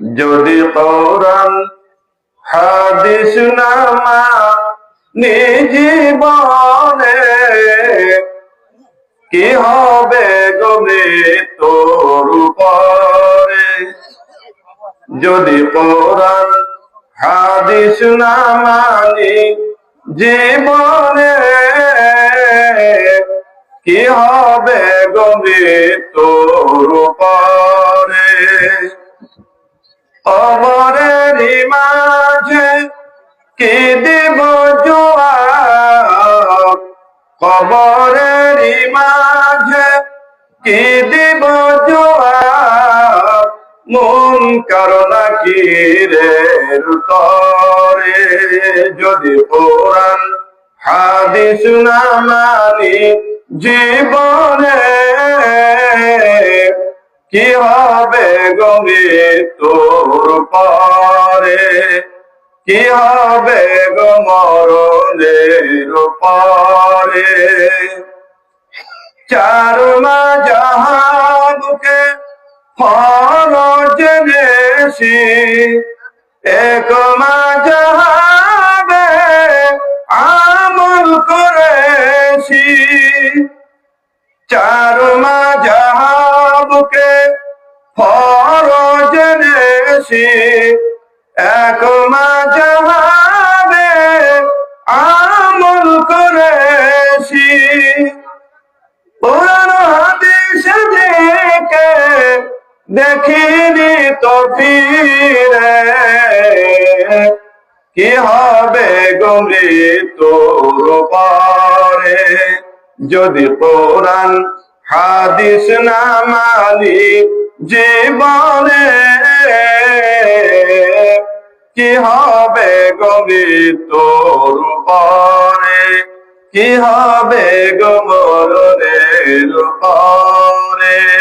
যদি কোরআন হাদিস নামা কি হবে গবে তোর উপরে? যদি কোরআন হাদিস না মানি জীবনে কি হবে গবে তোর অমরের মাঝে কি দিব কবরের মাঝে কি দিব মন করোনা কি রে তরে? যদি কোরআন, হাদিস না মানি জীবনে, কি হবে গঙ্গে তোর পরে। কি হবে গো পরে? চার মা জাহাবকে ফল জেনেছি। এক মা আমল করেছি। চার মা ফরজ জেনেছি এক মা জাহাবে আমল করেছি। পুরানো হাদিস দেখে দেখিনি তো ফিরে। কি হবে গঙ্গে তোর পারে? যদি কোরআন হাদিস না মানি জীবনে কি হবে গমি তোর পরে? কি হবে গো মরণের পরে?